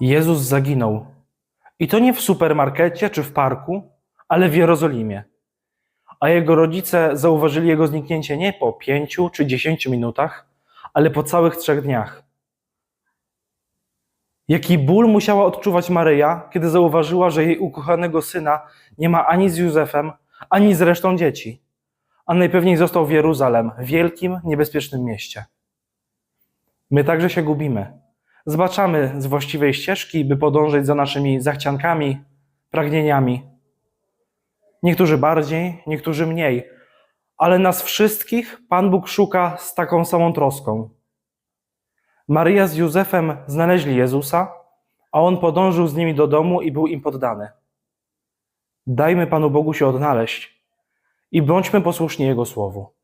Jezus zaginął. I to nie w supermarkecie czy w parku, ale w Jerozolimie. A jego rodzice zauważyli jego zniknięcie nie po pięciu czy dziesięciu minutach, ale po całych trzech dniach. Jaki ból musiała odczuwać Maryja, kiedy zauważyła, że jej ukochanego syna nie ma ani z Józefem, ani z resztą dzieci, a najpewniej został w Jeruzalem, wielkim, niebezpiecznym mieście. My także się gubimy. Zbaczamy z właściwej ścieżki, by podążyć za naszymi zachciankami, pragnieniami. Niektórzy bardziej, niektórzy mniej, ale nas wszystkich Pan Bóg szuka z taką samą troską. Maryja z Józefem znaleźli Jezusa, a on podążył z nimi do domu i był im poddany. Dajmy Panu Bogu się odnaleźć i bądźmy posłuszni Jego słowu.